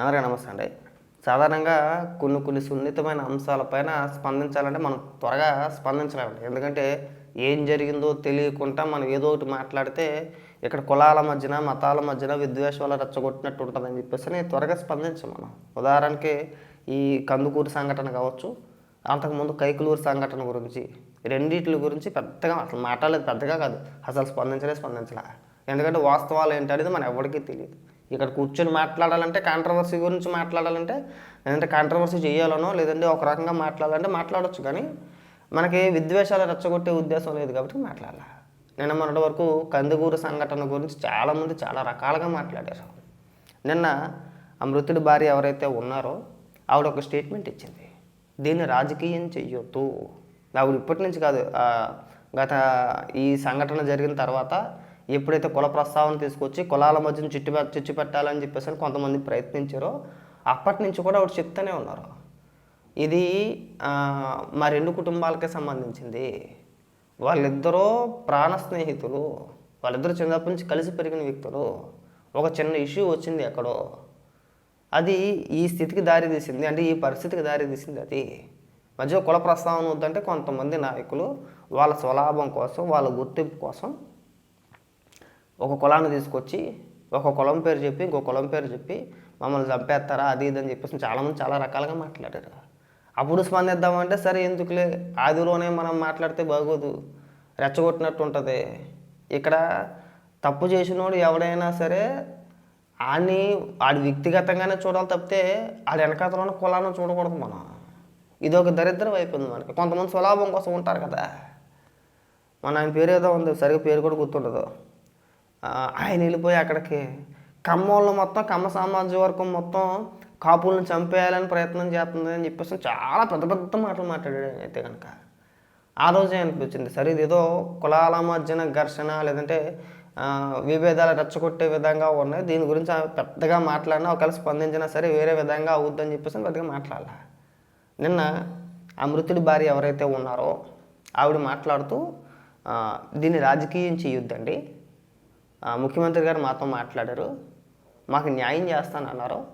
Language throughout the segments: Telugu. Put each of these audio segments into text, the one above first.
అందరికీ నమస్తే అండి. సాధారణంగా కొన్ని కొన్ని సున్నితమైన అంశాలపైన స్పందించాలంటే మనం త్వరగా స్పందించలేమండి. ఎందుకంటే ఏం జరిగిందో తెలియకుండా మనం ఏదో ఒకటి మాట్లాడితే ఇక్కడ కులాల మధ్యన మతాల మధ్యన విద్వేషాలు రెచ్చగొట్టినట్టు ఉంటుందని చెప్పేసి నేను త్వరగా స్పందించాం మనం. ఉదాహరణకి ఈ కందుకూరు సంఘటన కావచ్చు అంతకుముందు కైకులూరు సంఘటన గురించి రెండిట్ల గురించి పెద్దగా అసలు మాట్లాడలేదు పెద్దగా కాదు. అసలు స్పందించలే స్పందించలే. ఎందుకంటే వాస్తవాలు ఏంటనేది మనం ఎవరికీ తెలియదు. ఇక్కడ కూర్చొని మాట్లాడాలంటే కాంట్రవర్సీ గురించి మాట్లాడాలంటే లేదంటే కాంట్రవర్సీ చేయాలనో లేదంటే ఒక రకంగా మాట్లాడాలంటే మాట్లాడవచ్చు కానీ మనకి విద్వేషాలు రెచ్చగొట్టే ఉద్దేశం లేదు కాబట్టి మాట్లాడాలి. నిన్న మొన్నటి వరకు కందుకూరు సంఘటన గురించి చాలామంది చాలా రకాలుగా మాట్లాడారు. నిన్న ఆ మృతుడి భార్య ఎవరైతే ఉన్నారో ఆవిడ ఒక స్టేట్మెంట్ ఇచ్చింది. దీన్ని రాజకీయం చెయ్యొద్దు. ఆవిడ ఇప్పటి నుంచి కాదు గత ఈ సంఘటన జరిగిన తర్వాత ఎప్పుడైతే కుల ప్రస్తావన తీసుకొచ్చి కులాల మధ్యన చిట్టు చిచ్చు పెట్టాలని చెప్పేసి అని కొంతమంది ప్రయత్నించారో అప్పటి నుంచి కూడా ఆవిడ చెప్తూనే ఉన్నారు. ఇది మా రెండు కుటుంబాలకే సంబంధించింది. వాళ్ళిద్దరూ ప్రాణ స్నేహితులు. వాళ్ళిద్దరూ చిన్నప్పటి నుంచి కలిసి పెరిగిన వ్యక్తులు. ఒక చిన్న ఇష్యూ వచ్చింది ఎక్కడో. అది ఈ స్థితికి దారి తీసింది. అంటే ఈ పరిస్థితికి దారి తీసింది అది. మధ్య కుల ప్రస్తావన వద్దంటే కొంతమంది నాయకులు వాళ్ళ స్వలాభం కోసం వాళ్ళ గుర్తింపు కోసం ఒక కులాన్ని తీసుకొచ్చి ఒక కులం పేరు చెప్పి ఇంకో కులం పేరు చెప్పి మమ్మల్ని చంపేస్తారా? అది ఇది అని చెప్పేసి చాలామంది చాలా రకాలుగా మాట్లాడారు. అప్పుడు స్పందిద్దామంటే సరే ఎందుకులే? ఆదిలోనే మనం మాట్లాడితే బాగోదు. రెచ్చగొట్టినట్టు ఉంటుంది. ఇక్కడ తప్పు చేసినోడు ఎవడైనా సరే ఆడిని ఆడి వ్యక్తిగతంగానే చూడాలి తప్పితే ఆడి వెనకాతలో ఉన్న కులాన్ని చూడకూడదు మనం. ఇది ఒక దరిద్రం అయిపోయింది మనకి. కొంతమంది స్వలాభం కోసం ఉంటారు కదా. మన ఆయన పేరు ఏదో ఉంది. సరిగ్గా పేరు కూడా గుర్తుండదు. ఆయన వెళ్ళిపోయి అక్కడికి కమ్మోళ్ళు మొత్తం కమ్మ సామాజిక వర్గం మొత్తం కాపులను చంపేయాలని ప్రయత్నం చేస్తుంది అని చెప్పేసి చాలా పెద్ద పెద్ద మాటలు మాట్లాడాడు ఆయన అయితే కనుక. ఆ రోజే అనిపించింది సరే ఇదేదో కులాల మధ్యన ఘర్షణ లేదంటే విభేదాలు రెచ్చగొట్టే విధంగా ఉన్నాయి. దీని గురించి పెద్దగా మాట్లాడినా ఒకవేళ స్పందించినా సరే వేరే విధంగా అవుద్దని చెప్పేసి పెద్దగా మాట్లాడాల. నిన్న ఆ మృతుడి భార్య ఎవరైతే ఉన్నారో ఆవిడ మాట్లాడుతూ దీన్ని రాజకీయం చేయొద్దండి. ముఖ్యమంత్రి గారు మాతో మాట్లాడారు. మాకు న్యాయం చేస్తాను అన్నారు.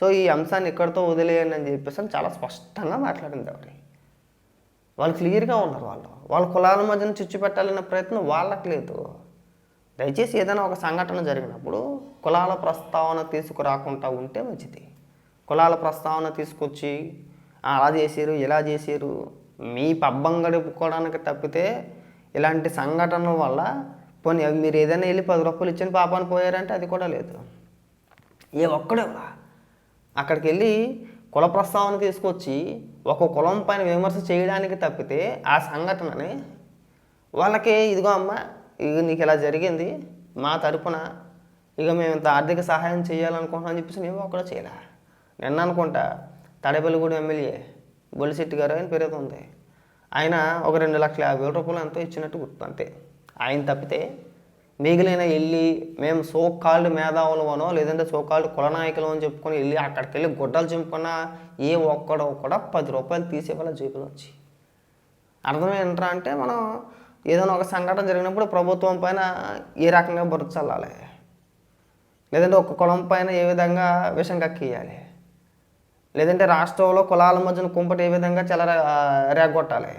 సో ఈ అంశాన్ని ఇక్కడితో వదిలేయండి అని చెప్పేసి అని చాలా స్పష్టంగా మాట్లాడింది ఆవిడ. వాళ్ళు క్లియర్గా ఉన్నారు వాళ్ళు. వాళ్ళ కులాల మధ్యన చిచ్చు పెట్టాలనే ప్రయత్నం వాళ్ళకి లేదు. దయచేసి ఏదైనా ఒక సంఘటన జరిగినప్పుడు కులాల ప్రస్తావన తీసుకురాకుండా ఉంటే మంచిది. కులాల ప్రస్తావన తీసుకొచ్చి అలా చేశారు ఇలా చేశారు మీ పబ్బం గడుపుకోవడానికి తప్పితే ఇలాంటి సంఘటనల వల్ల పోనీ అవి మీరు ఏదైనా వెళ్ళి పది రూపాయలు ఇచ్చిన పాపాన్ని పోయారంటే అది కూడా లేదు. ఏ ఒక్కడే అక్కడికి వెళ్ళి కుల ప్రస్తావన తీసుకొచ్చి ఒక కులం పైన విమర్శ చేయడానికి తప్పితే ఆ సంఘటనని వాళ్ళకి ఇదిగో అమ్మ ఇది నీకు ఇలా జరిగింది మా తరపున ఇక మేము ఇంత ఆర్థిక సహాయం చేయాలనుకుంటున్నాం అని చెప్పేసి మేము ఒక్కడ చేయలే. నిన్న అనుకుంటా తాడేపల్లిగూడెం ఎమ్మెల్యే బొలిశెట్టి గారు ఆయన పేరు ఉంది. ఆయన ఒక రెండు లక్షల యాభై వేల రూపాయలు ఎంతో ఇచ్చినట్టు గుర్తు అంతే. ఆయన తప్పితే మిగిలిన వెళ్ళి మేము సోకాళ్ళు మేధావులమనో లేదంటే సోకాళ్ళు కులనాయకులు అని చెప్పుకొని వెళ్ళి అక్కడికి వెళ్ళి గుడ్డలు చింపుకున్న ఏ ఒక్కడో కూడా పది రూపాయలు తీసేవాళ్ళ జేబులో వచ్చి. అర్థం ఏంట్రా అంటే మనం ఏదైనా ఒక సంఘటన జరిగినప్పుడు ప్రభుత్వం పైన ఏ రకంగా బుర్ర చల్లాలి? లేదంటే ఒక కులం పైన ఏ విధంగా విషం కక్కియాలి లేదంటే రాష్ట్రంలో కులాల మధ్యన కుంపటి ఏ విధంగా చెల రేగొట్టాలి?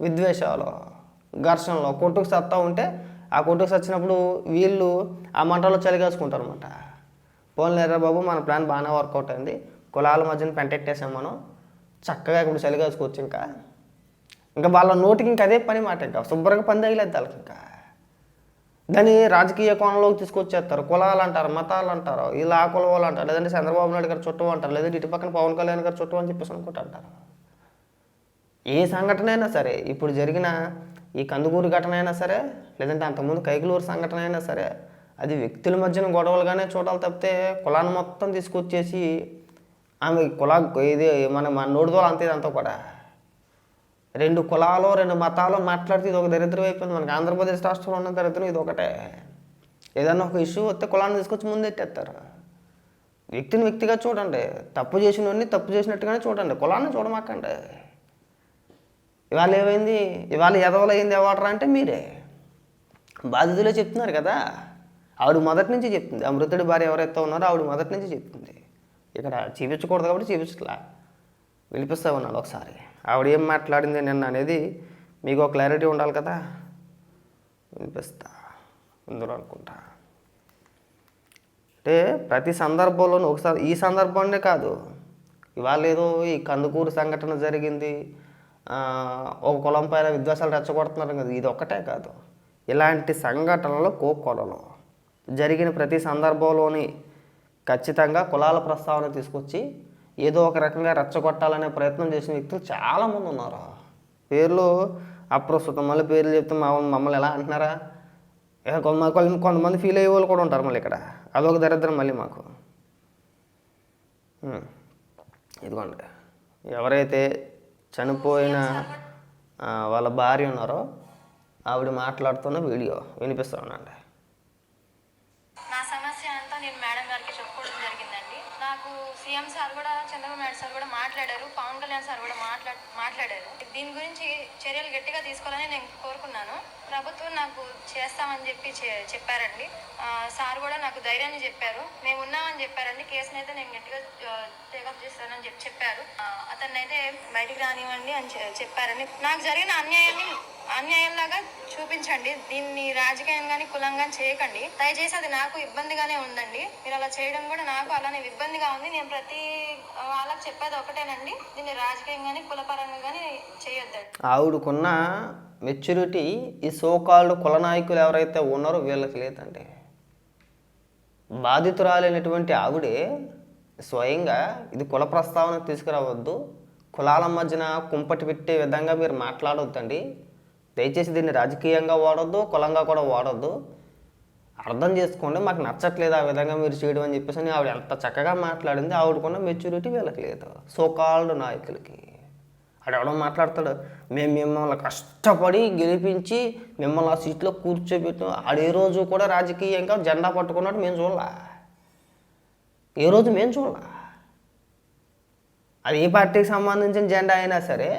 విద్వేషాలు? ఘర్షణలో కొట్టుకు సత్తా ఉంటే ఆ కొట్టుకు సచ్చినప్పుడు వీళ్ళు ఆ మంటలో చలిగేసుకుంటారు అనమాట పోన్లేరా బాబు మన ప్లాన్ బాగానే వర్కౌట్ అయింది. కులాల మధ్యన పెంటెట్టేసాం మనం. చక్కగా ఇప్పుడు చలిగేసుకోవచ్చు ఇంకా. ఇంకా వాళ్ళ నోటికి ఇంకా అదే పని మాట ఇంకా. శుభ్రంగా పని తగిలేదు వాళ్ళకి ఇంకా. దాన్ని రాజకీయ కోణంలోకి తీసుకొచ్చేస్తారు. కులాలు అంటారు మతాలు అంటారు ఇలా ఆ కులవాళ్ళు అంటారు లేదంటే చంద్రబాబు నాయుడు గారు చుట్టూ అంటారు లేదంటే ఇటు పక్కన పవన్ కళ్యాణ్ గారు చుట్టూ అని చెప్పేసి అనుకుంటా అంటారు. ఏ సంఘటన అయినా సరే ఇప్పుడు జరిగిన ఈ కందుకూరు ఘటన అయినా సరే లేదంటే అంతకుముందు కైకులూరు సంఘటన అయినా సరే అది వ్యక్తుల మధ్యన గొడవలుగానే చూడాలి తప్పితే కులాన్ని మొత్తం తీసుకొచ్చేసి ఆమె కులా ఇది మన మన నోడుదోలు అంతే ఇదంతా కూడా. రెండు కులాలు రెండు మతాలు మాట్లాడితే ఇది ఒక దరిద్రం అయిపోయింది. మనకి ఆంధ్రప్రదేశ్ రాష్ట్రంలో ఉన్న దరిద్రం ఇది ఒకటే. ఏదైనా ఒక ఇష్యూ వస్తే కులాన్ని తీసుకొచ్చి ముందెట్టేస్తారు. వ్యక్తిని వ్యక్తిగా చూడండి. తప్పు చేసినవన్నీ తప్పు చేసినట్టుగానే చూడండి. కులాన్ని చూడమాకండి. ఇవాళ ఏమైంది? ఇవాళ ఎదవలు అయింది ఎవడరా అంటే మీరే. బాధితులే చెప్తున్నారు కదా. ఆవిడ మొదటి నుంచి చెప్తుంది. ఆ మృతుడి భార్య ఎవరైతే ఉన్నారో ఆవిడ మొదటి నుంచి చెప్తుంది. ఇక్కడ చూపించకూడదు కాబట్టి చూపించట్లా. వినిపిస్తా ఉన్నాడు ఒకసారి. ఆవిడ ఏం మాట్లాడింది నిన్న అనేది మీకు ఒక క్లారిటీ ఉండాలి కదా? వినిపిస్తా. ఇందులో అనుకుంటా. అంటే ప్రతి సందర్భంలోనూ ఒకసారి ఈ సందర్భాన్నే కాదు. ఇవాళ ఏదో ఈ కందుకూరు సంఘటన జరిగింది. ఒక కులం పైన విద్వేషాలు రెచ్చగొడుతున్నారు కదా ఇది ఒక్కటే కాదు. ఇలాంటి సంఘటనలు కోకొలను జరిగిన ప్రతి సందర్భంలోని ఖచ్చితంగా కులాల ప్రస్తావన తీసుకొచ్చి ఏదో ఒక రకంగా రెచ్చగొట్టాలనే ప్రయత్నం చేసిన వ్యక్తులు చాలామంది ఉన్నారు. పేర్లు అప్రస్తుతం మళ్ళీ పేర్లు చెప్తే మా మమ్మల్ని ఎలా అంటున్నారా? కొంతమంది కొంతమంది ఫీల్ అయ్యే వాళ్ళు కూడా ఉంటారు మళ్ళీ ఇక్కడ. అదొక దరిద్రం మళ్ళీ మాకు. ఇదిగోండి. ఎవరైతే చనిపోయిన వాళ్ళ భార్య ఉన్నారో ఆవిడ మాట్లాడుతున్న వీడియో వినిపిస్తా ఉండండి. నేను మేడం గారికి చెప్పుకోవడం జరిగిందండి. నాకు సీఎం సార్ కూడా చంద్రబాబు నాయుడు సార్ కూడా మాట్లాడారు పవన్ కళ్యాణ్ సార్ కూడా మాట్లా మాట్లాడారు. దీని గురించి చర్యలు గట్టిగా తీసుకోవాలని నేను కోరుకున్నాను. ప్రభుత్వం నాకు చేస్తామని చెప్పి చె- చెప్పారండి. సార్ కూడా నాకు ధైర్యాన్ని చెప్పారు. మేము ఉన్నామని చెప్పారండి. కేసుని అయితే నేను గట్టిగా టేకప్ చేస్తానని చెప్పి చెప్పారు. అతన్ని అయితే బయటికి రానివ్వండి అని చెప్పారండి నాకు జరిగిన అన్యాయాన్ని అన్యాయంలాగా చూపించండి. దీన్ని రాజకీయం కానీ కులం కానీ చేయకండి. దయచేసి అది నాకు ఇబ్బందిగానే ఉందండి. మీరు అలా చేయడం కూడా నాకు అలానే ఇబ్బందిగా ఉంది. నేను ప్రతి వాళ్ళకి చెప్పేది ఒకటేనండి. దీన్ని రాజకీయం కానీ కులపరంగా కానీ చేయొద్దండి. ఆవిడకున్న మెచ్యూరిటీ ఈ సోకాల్డ్ కుల నాయకులు ఎవరైతే ఉన్నారో వీళ్ళకి లేదండి. బాధితురాలైనటువంటి ఆవిడే స్వయంగా ఇది కుల ప్రస్తావన తీసుకురావద్దు. కులాల మధ్యన కుంపటి పెట్టే విధంగా మీరు మాట్లాడొద్దండి. దయచేసి దీన్ని రాజకీయంగా వాడొద్దు కులంగా కూడా వాడొద్దు. అర్థం చేసుకోండి మాకు నచ్చట్లేదు ఆ విధంగా మీరు చేయడం అని చెప్పేసి అని ఆవిడ ఎంత చక్కగా మాట్లాడింది. ఆవిడకున్న మెచ్యూరిటీ వీళ్ళకి లేదు. సోకాల్డ్ నాయకులకి. ఆడెవడో మాట్లాడతాడు. మేము మిమ్మల్ని కష్టపడి గెలిపించి మిమ్మల్ని ఆ సీట్లో కూర్చోబెట్టు ఆడే రోజు కూడా రాజకీయంగా జెండా పట్టుకున్నాడు మేము చూడలా. ఏ రోజు మేము చూడలా. అది ఏ పార్టీకి సంబంధించిన జెండా అయినా సరే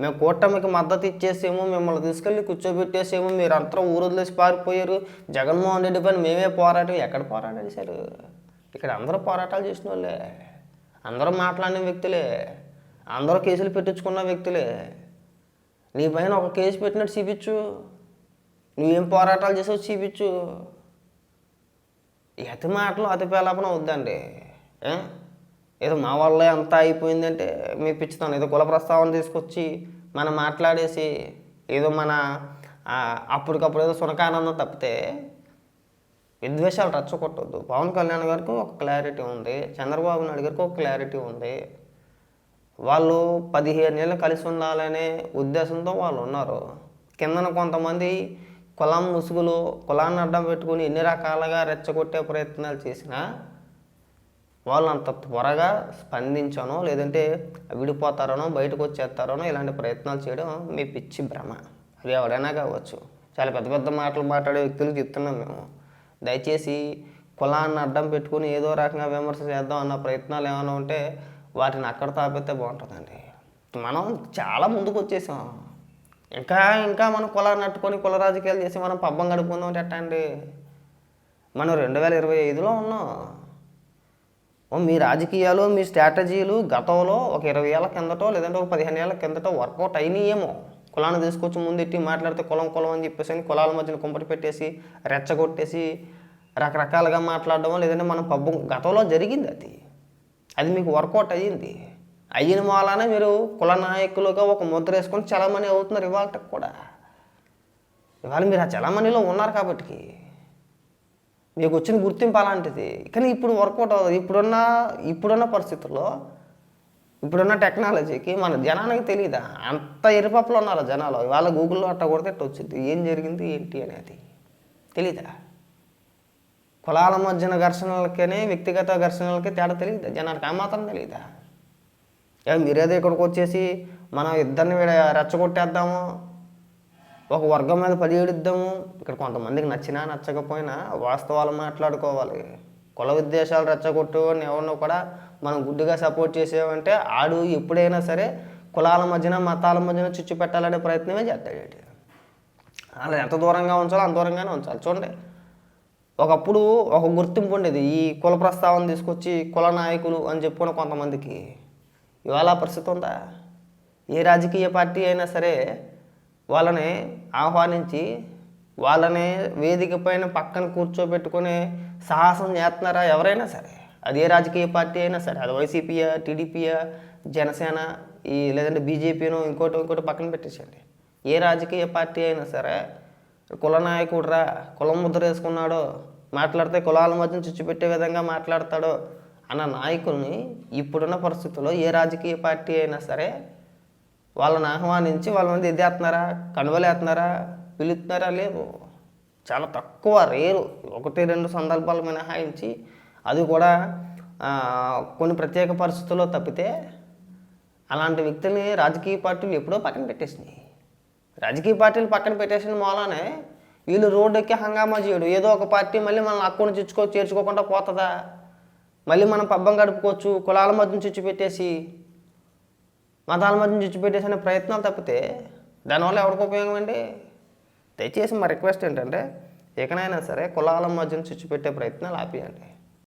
మేము కూటమికి మద్దతు ఇచ్చేసేమో మిమ్మల్ని తీసుకెళ్ళి కూర్చోబెట్టేసేమో మీరు అంతా ఊరు పారిపోయారు. జగన్మోహన్ రెడ్డి పైన మేమే పోరాటం. ఎక్కడ పోరాటం సార్? ఇక్కడ అందరూ పోరాటాలు చేసిన వాళ్ళే అందరూ మాట్లాడిన వ్యక్తులే. అందరూ కేసులు పెట్టించుకున్న వ్యక్తులే. నీ పైన ఒక కేసు పెట్టినట్టు చూపించు. నువ్వేం పోరాటాలు చేసావు చూపించు. అతి మాటలు అతి పేలాపన వద్దండి. ఏ? ఏదో మా వల్ల ఎంత అయిపోయిందంటే మీ పిచ్చుతాను ఏదో కుల ప్రస్తావన తీసుకొచ్చి మనం మాట్లాడేసి ఏదో మన అప్పటికప్పుడు ఏదో సునకానందం తప్పితే విద్వేషాలు రచ్చకొట్టద్దు పవన్ కళ్యాణ్ గారికి ఒక క్లారిటీ ఉంది చంద్రబాబు నాయుడు గారికి ఒక క్లారిటీ ఉంది. వాళ్ళు పదిహేను ఏళ్ళు కలిసి ఉండాలనే ఉద్దేశంతో వాళ్ళు ఉన్నారు. కిందన కొంతమంది కులం ముసుగులు కులాన్ని అడ్డం పెట్టుకుని ఎన్ని రకాలుగా రెచ్చగొట్టే ప్రయత్నాలు చేసినా వాళ్ళు అంత త్వరగా స్పందించనో లేదంటే విడిపోతారనో బయటకు వచ్చేస్తారనో ఇలాంటి ప్రయత్నాలు చేయడం మీ పిచ్చి భ్రమ. అది ఎవడైనా కావచ్చు. చాలా పెద్ద పెద్ద మాటలు మాట్లాడే వ్యక్తులకు చెప్తున్నాం మేము. దయచేసి కులాన్ని అడ్డం పెట్టుకుని ఏదో రకంగా విమర్శ చేద్దాం అన్న ప్రయత్నాలు ఏమైనా ఉంటే వాటిని అక్కడ తాపితే బాగుంటుందండి. మనం చాలా ముందుకు వచ్చేసాం. ఇంకా ఇంకా మనం కులాన్ని నట్టుకొని కుల రాజకీయాలు చేసి మనం పబ్బం గడుపుకుందాం అంటే ఎట్టా అండి మనం రెండు వేల ఇరవై ఐదులో ఉన్నాం. మీ రాజకీయాలు మీ స్ట్రాటజీలు గతంలో ఒక ఇరవై ఏళ్ళ కిందటో లేదంటే ఒక పదిహేను ఏళ్ళ కిందటో వర్కౌట్ అయినాయేమో. కులాన్ని తీసుకొచ్చి ముందెట్టి మాట్లాడితే కులం కులం అని చెప్పేసి అని కులాల మధ్యన కుంపటి పెట్టేసి రెచ్చగొట్టేసి రకరకాలుగా మాట్లాడడం లేదంటే మనం పబ్బం గతంలో జరిగింది అది. అది మీకు వర్కౌట్ అయ్యింది. అయిన మూలానే మీరు కుల నాయకులుగా ఒక ముద్ర వేసుకొని చలామణి అవుతున్నారు ఇవాళ కూడా. ఇవాళ మీరు ఆ చలామణిలో ఉన్నారు కాబట్టి మీకు వచ్చిన గుర్తింపు అలాంటిది. కానీ ఇప్పుడు వర్కౌట్ అవ్వదు. ఇప్పుడున్న ఇప్పుడున్న పరిస్థితుల్లో ఇప్పుడున్న టెక్నాలజీకి మన జనానికి తెలియదా అంత ఎరుపప్పులు ఉన్నారు జనాలు. ఇవాళ గూగుల్లో అట్ట కొడితే ఇట్ట వచ్చింది. ఏం జరిగింది? ఏంటి అనేది. తెలీదా? కులాల మధ్యన ఘర్షణలకనే వ్యక్తిగత ఘర్షణలకే తేడా తెలియదా జనానికి ఆ మాత్రం తెలియదా మీరేదో ఇక్కడికి వచ్చేసి మనం ఇద్దరిని వీడ రెచ్చగొట్టేద్దాము. ఒక వర్గం మీద పడియడిద్దాము ఇక్కడ కొంతమందికి నచ్చినా నచ్చకపోయినా వాస్తవాలు మాట్లాడుకోవాలి. కుల ఉద్దేశాలు రెచ్చగొట్టు అని ఎవరినో కూడా మనం గుడ్డిగా సపోర్ట్ చేసేవంటే ఆడు ఎప్పుడైనా సరే కులాల మధ్యన మతాల మధ్యన చిచ్చు పెట్టాలనే ప్రయత్నమే చేస్తాడు అలా ఎంత దూరంగా ఉంచాలో అంత దూరంగానే ఉంచాలి. చూడండి. ఒకప్పుడు ఒక గుర్తింపు ఉండేది. ఈ కుల ప్రస్తావన తీసుకొచ్చి కుల నాయకులు అని చెప్పుకున్న కొంతమందికి. ఇవాళ పరిస్థితి ఉందా? ఏ రాజకీయ పార్టీ అయినా సరే వాళ్ళని ఆహ్వానించి వాళ్ళని వేదిక పైన పక్కన కూర్చోబెట్టుకొని సాహసం చేస్తున్నారా ఎవరైనా సరే? అది ఏ రాజకీయ పార్టీ అయినా సరే అది వైసీపీయా టీడీపీయా జనసేన ఈ లేదంటే బీజేపీనో ఇంకోటి ఇంకోటి పక్కన పెట్టేసండి ఏ రాజకీయ పార్టీ అయినా సరే కుల నాయకుడురా కులం ముద్ర వేసుకున్నాడో మాట్లాడితే కులాల మధ్య చుచ్చిపెట్టే విధంగా మాట్లాడతాడో అన్న నాయకుల్ని ఇప్పుడున్న పరిస్థితుల్లో ఏ రాజకీయ పార్టీ అయినా సరే వాళ్ళని ఆహ్వానించి వాళ్ళ మంది ఎదేస్తున్నారా కనువలేస్తున్నారా? పిలుస్తున్నారా? లేదు చాలా తక్కువ రేరు. ఒకటి రెండు సందర్భాలు మినహాయించి అది కూడా కొన్ని ప్రత్యేక పరిస్థితుల్లో తప్పితే అలాంటి వ్యక్తుల్ని రాజకీయ పార్టీలు ఎప్పుడో పక్కన పెట్టేసినాయి. రాజకీయ పార్టీలు పక్కన పెట్టేసిన మూలానే వీళ్ళు రోడ్డు ఎక్కి హంగామా చేయడు. ఏదో ఒక పార్టీ మళ్ళీ మనల్ని అక్కుని చిచ్చుకో చేర్చుకోకుండా పోతుందా? మళ్ళీ మనం పబ్బం గడుపుకోవచ్చు కులాల మధ్య చుచ్చి పెట్టేసి మతాల మధ్యని చిచ్చు ప్రయత్నాలు తప్పితే దానివల్ల ఎవరికి ఉపయోగం అండి దయచేసి మా రిక్వెస్ట్ ఏంటంటే ఎక్కడైనా సరే కులాల మధ్యన చుచ్చిపెట్టే ప్రయత్నాలు ఆపేయండి.